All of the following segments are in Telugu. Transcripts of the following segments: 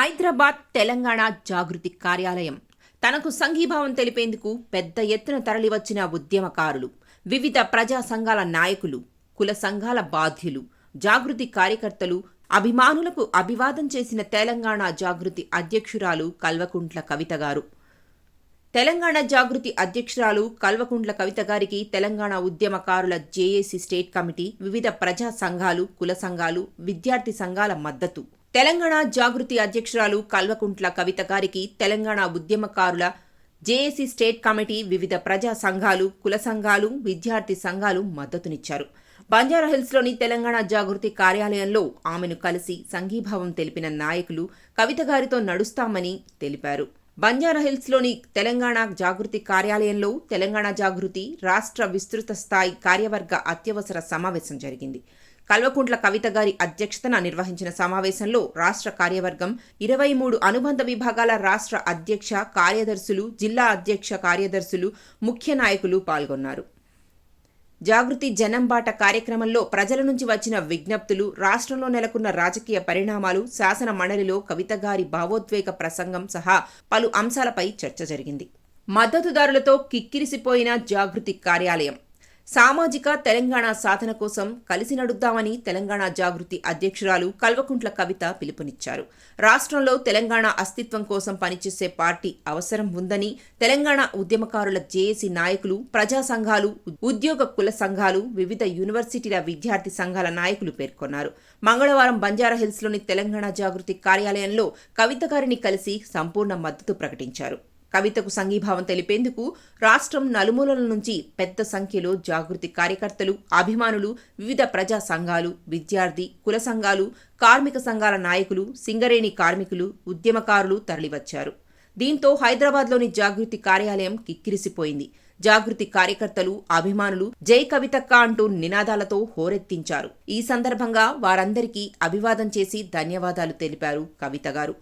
హైదరాబాద్ తెలంగాణ జాగృతి కార్యాలయం. తనకు సంఘీభావం తెలిపేందుకు పెద్ద ఎత్తున తరలివచ్చిన ఉద్యమకారులు వివిధ ప్రజా సంఘాల నాయకులు కుల సంఘాల బాధ్యులు జాగృతి కార్యకర్తలు అభిమానులకు అభివాదం చేసిన తెలంగాణ జాగృతి అధ్యక్షురాలు కల్వకుంట్ల కవిత గారు. తెలంగాణ జాగృతి అధ్యక్షురాలు కల్వకుంట్ల కవిత గారికి తెలంగాణ ఉద్యమకారుల జేఏసీ స్టేట్ కమిటీ వివిధ ప్రజా సంఘాలు కుల సంఘాలు విద్యార్థి సంఘాల మద్దతు. తెలంగాణ జాగృతి అధ్యక్షురాలు కల్వకుంట్ల కవిత గారికి తెలంగాణ ఉద్యమకారుల జేఏసీ స్టేట్ కమిటీ వివిధ ప్రజా సంఘాలు కుల సంఘాలు విద్యార్థి సంఘాలు మద్దతునిచ్చారు. బంజారాహిల్స్లోని తెలంగాణ జాగృతి కార్యాలయంలో ఆమెను కలిసి సంఘీభావం తెలిపిన నాయకులు కవిత గారితో నడుస్తామని తెలిపారు. బంజారాహిల్స్లోని తెలంగాణ జాగృతి కార్యాలయంలో తెలంగాణ జాగృతి రాష్ట్ర విస్తృత స్థాయి కార్యవర్గ అత్యవసర సమావేశం జరిగింది. కల్వకుంట్ల కవిత గారి అధ్యక్షతన నిర్వహించిన సమావేశంలో రాష్ట్ర కార్యవర్గం ఇరవై మూడు అనుబంధ విభాగాల రాష్ట్ర అధ్యక్ష కార్యదర్శులు జిల్లా అధ్యక్ష కార్యదర్శులు ముఖ్య నాయకులు పాల్గొన్నారు. జాగృతి జనంబాట కార్యక్రమంలో ప్రజల నుంచి వచ్చిన విజ్ఞప్తులు రాష్ట్రంలో నెలకొన్న రాజకీయ పరిణామాలు శాసన మండలిలో కవిత గారి భావోద్వేగ ప్రసంగం సహా పలు అంశాలపై చర్చ జరిగింది. మద్దతుదారులతో కిక్కిరిసిపోయిన జాగృతి కార్యాలయం. సామాజిక తెలంగాణ సాధన కోసం కలిసి నడుద్దామని తెలంగాణ జాగృతి అధ్యక్షురాలు కల్వకుంట్ల కవిత పిలుపునిచ్చారు. రాష్ట్రంలో తెలంగాణ అస్తిత్వం కోసం పనిచేసే పార్టీ అవసరం ఉందని తెలంగాణ ఉద్యమకారుల జేఏసీ నాయకులు ప్రజా సంఘాలు ఉద్యోగ కుల సంఘాలు వివిధ యూనివర్సిటీల విద్యార్థి సంఘాల నాయకులు పేర్కొన్నారు. మంగళవారం బంజారాహిల్స్లోని తెలంగాణ జాగృతి కార్యాలయంలో కవిత గారిని కలిసి సంపూర్ణ మద్దతు ప్రకటించారు. కవితకు సంఘీభావం తెలిపేందుకు రాష్ట్రం నలుమూలల నుంచి పెద్ద సంఖ్యలో జాగృతి కార్యకర్తలు అభిమానులు వివిధ ప్రజా సంఘాలు విద్యార్థి కుల సంఘాలు కార్మిక సంఘాల నాయకులు సింగరేణి కార్మికులు ఉద్యమకారులు తరలివచ్చారు. దీంతో హైదరాబాద్లోని జాగృతి కార్యాలయం కిక్కిరిసిపోయింది. జాగృతి కార్యకర్తలు అభిమానులు జై కవితక్క అంటూ నినాదాలతో హోరెత్తించారు. ఈ సందర్భంగా వారందరికీ అభివాదం చేసి ధన్యవాదాలు తెలిపారు కవిత గారు.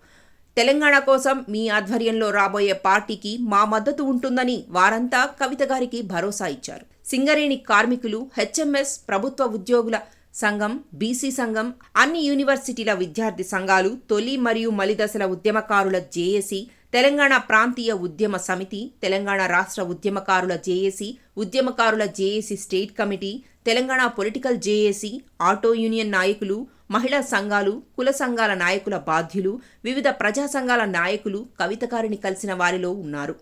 తెలంగాణ కోసం మీ ఆధ్వర్యంలో రాబోయే పార్టీకి మా మద్దతు ఉంటుందని వారంతా కవిత గారికి భరోసా ఇచ్చారు. సింగరేణి కార్మికులు హెచ్ఎంఎస్ ప్రభుత్వ ఉద్యోగుల సంఘం బీసీ సంఘం అన్ని యూనివర్సిటీల విద్యార్థి సంఘాలు తొలి మరియు మలిదశల ఉద్యమకారుల జేఏసీ తెలంగాణ ప్రాంతీయ ఉద్యమ సమితి తెలంగాణ రాష్ట్ర ఉద్యమకారుల జేఏసీ ఉద్యమకారుల JAC state committee Telangana political JAC auto union నాయకులు మహిళా సంఘాలు కుల సంఘాల నాయకుల బాధ్యులు వివిధ ప్రజా సంఘాల నాయకులు కవితకారిని కలిసిన వారిలో ఉన్నారు.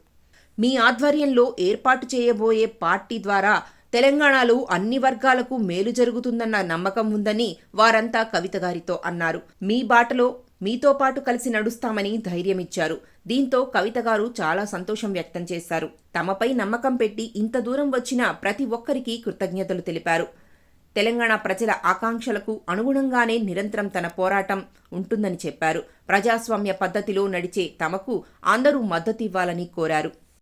మీ ఆధ్వర్యంలో ఏర్పాటు చేయబోయే పార్టీ ద్వారా తెలంగాణలో అన్ని వర్గాలకు మేలు జరుగుతుందన్న నమ్మకం ఉందని వారంతా కవిత గారితో అన్నారు. మీ బాటలో మీతో పాటు కలిసి నడుస్తామని ధైర్యమిచ్చారు. దీంతో కవిత గారు చాలా సంతోషం వ్యక్తం చేశారు. తమపై నమ్మకం పెట్టి ఇంత దూరం వచ్చిన ప్రతి ఒక్కరికి కృతజ్ఞతలు తెలిపారు. తెలంగాణ ప్రజల ఆకాంక్షలకు అనుగుణంగానే నిరంతరం తన పోరాటం ఉంటుందని చెప్పారు. ప్రజాస్వామ్య పద్ధతిలో నడిచే తమకు అందరూ మద్దతివ్వాలని కోరారు.